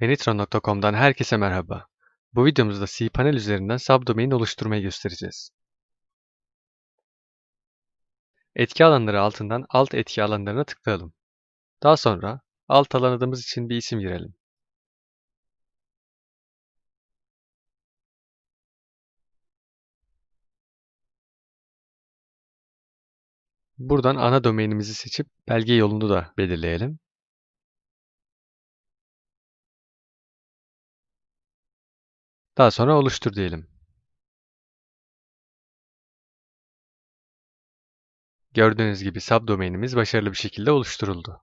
Benitron.com'dan herkese merhaba. Bu videomuzda cPanel üzerinden subdomain oluşturmayı göstereceğiz. Etki alanları altından alt etki alanlarına tıklayalım. Daha sonra alt alan adımız için bir isim girelim. Buradan ana domainimizi seçip belge yolunu da belirleyelim. Daha sonra oluştur diyelim. Gördüğünüz gibi subdomainimiz başarılı bir şekilde oluşturuldu.